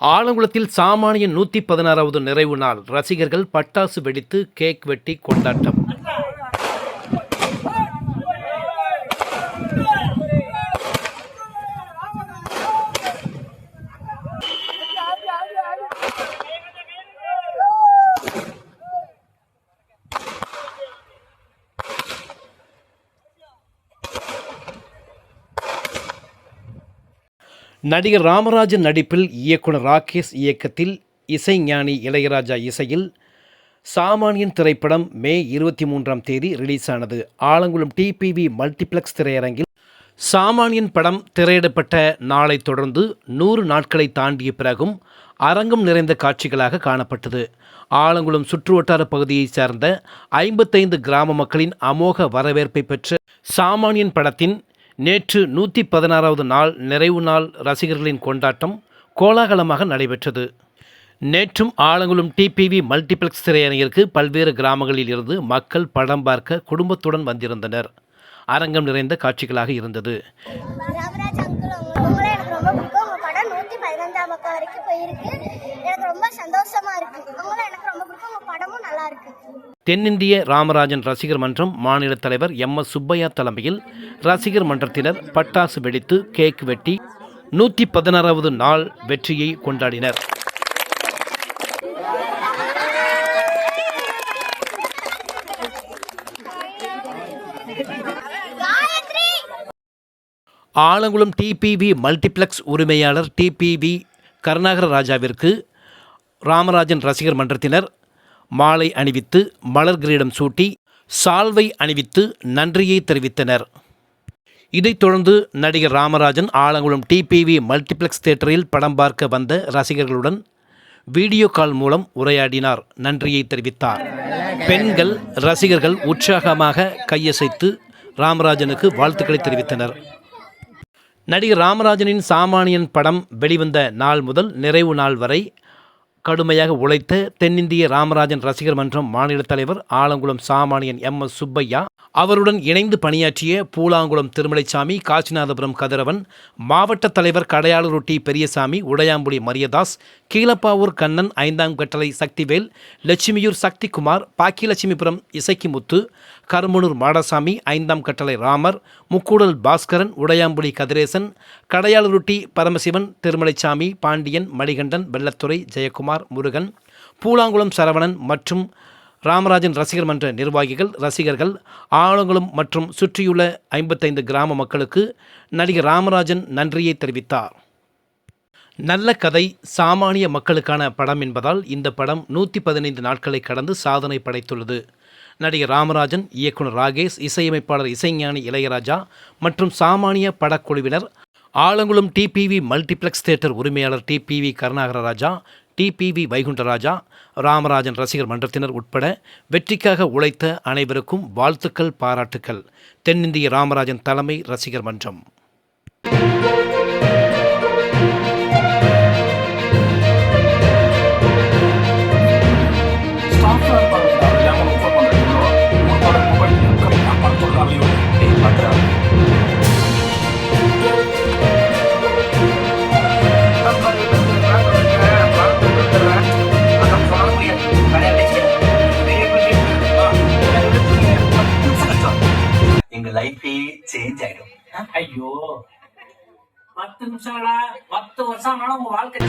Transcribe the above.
ஆலங்குளத்தில் சாமானியன் நூற்றி பதினாறாவது நிறைவு நாள் ரசிகர்கள் பட்டாசு வெடித்து கேக் வெட்டி கொண்டாட்டம். நடிகர் ராமராஜன் நடிப்பில் இயக்குனர் ராகேஷ் இயக்கத்தில் இசைஞானி இளையராஜா இசையில் சாமானியன் திரைப்படம் மே இருபத்தி மூன்றாம் தேதி ரிலீஸ் ஆனது ஆலங்குளம் டிபிவி மல்டிப்ளெக்ஸ் திரையரங்கில் சாமானியன் படம் திரையிடப்பட்ட நாளை தொடர்ந்து நூறு நாட்களை தாண்டிய பிறகும் அரங்கம் நிறைந்த காட்சிகளாக காணப்பட்டது. ஆலங்குளம் சுற்றுவட்டார பகுதியைச் சேர்ந்த ஐம்பத்தைந்து கிராம மக்களின் அமோக வரவேற்பை பெற்ற சாமானியன் படத்தின் நேற்று நூற்றி பதினாறாவது நாள் நிறைவு நாள் ரசிகர்களின் கொண்டாட்டம் கோலாகலமாக நடைபெற்றது. நேற்றும் ஆலங்குளம் டிபிவி மல்டிப்ளெக்ஸ் திரையரங்கிற்கு பல்வேறு கிராமங்களில் இருந்து மக்கள் படம் பார்க்க குடும்பத்துடன் வந்திருந்தனர். அரங்கம் நிறைந்த காட்சிகளாக இருந்தது. எனக்கு ரொம்ப சந்தோஷமா இருக்கு. படமும் நல்லா இருக்கு. தென்னிந்திய ராமராஜன் ரசிகர் மன்றம் மாநில தலைவர் எம் எஸ் சுப்பையா தலைமையில் ரசிகர் மன்றத்தினர் பட்டாசு வெடித்து கேக் வெட்டி நூற்றி பதினாறாவது நாள் வெற்றியை கொண்டாடினர். ஆலங்குளம் டிபிவி மல்டிப்ளெக்ஸ் உரிமையாளர் டிபிவி கருணாகர ராஜாவிற்கு ராமராஜன் ரசிகர் மன்றத்தினர் மாலை அணிவித்து மலர் கிரீடம் சூட்டி சால்வை அணிவித்து நன்றியை தெரிவித்தனர். இதைத் தொடர்ந்து நடிகர் ராமராஜன் ஆலங்குளம் டிபிவி மல்டிப்ளெக்ஸ் தியேட்டரில் படம் பார்க்க வந்த ரசிகர்களுடன் வீடியோ கால் மூலம் உரையாடினார். நன்றியை தெரிவித்தார். பெண்கள் ரசிகர்கள் உற்சாகமாக கையசைத்து ராமராஜனுக்கு வாழ்த்துக்களை தெரிவித்தனர். நடிகர் ராமராஜனின் சாமானியன் படம் வெளிவந்த நாள் முதல் நிறைவு நாள் வரை கடுமையாக உழைத்த தென்னிந்திய ராமராஜன் ரசிகர் மன்றம் மாநில தலைவர் ஆலங்குளம் சாமானியன் எம் எஸ் சுப்பையா அவருடன் இணைந்து பணியாற்றிய பூலாங்குளம் திருமலைசாமி காசிநாதபுரம் கதிரவன் மாவட்ட தலைவர் கடையாளூர் டி பெரியசாமி உடையாம்புலி மரியதாஸ் கீழப்பாவூர் கண்ணன் ஐந்தாம் கட்டளை சக்திவேல் லட்சுமியூர் சக்திகுமார் பாக்கியலட்சுமிபுரம் இசைக்கிமுத்து கருமனூர் மாடசாமி ஐந்தாம் கட்டளை ராமர் முக்கூடல் பாஸ்கரன் உடையாம்புலி கதிரேசன் கடையாளருட்டி பரமசிவன் திருமலைச்சாமி பாண்டியன் மணிகண்டன் வெள்ளத்துறை ஜெயக்குமார் முருகன் பூலாங்குளம் சரவணன் மற்றும் ராமராஜன் ரசிகர் மன்ற நிர்வாகிகள் ரசிகர்கள் ஆலங்குளம் மற்றும் சுற்றியுள்ள ஐம்பத்தைந்து கிராம மக்களுக்கு நடிகர் ராமராஜன் நன்றியை தெரிவித்தார். நல்ல கதை சாமானிய மக்களுக்கான படம் என்பதால் இந்த படம் நூற்றி பதினைந்து நாட்களை கடந்து சாதனை படைத்துள்ளது. நடிகர் ராமராஜன் இயக்குனர் ராகேஷ் இசையமைப்பாளர் இசைஞானி இளையராஜா மற்றும் சாமானிய படக்குழுவினர் ஆலங்குளம் டிபிவி மல்டிப்ளெக்ஸ் தியேட்டர் உரிமையாளர் டிபிவி கருணாகர ராஜா டிபிவி வைகுண்டராஜா ராமராஜன் ரசிகர் மன்றத்தினர் உட்பட வெற்றிக்காக உழைத்த அனைவருக்கும் வாழ்த்துக்கள் பாராட்டுக்கள். தென்னிந்திய ராமராஜன் தலைமை ரசிகர் மன்றம். லைஃபே சேஞ்ச் ஆயிடும். ஐயோ. பத்து நிமிஷம் பத்து வருஷம் ஆனாலும் உங்க வாழ்க்கை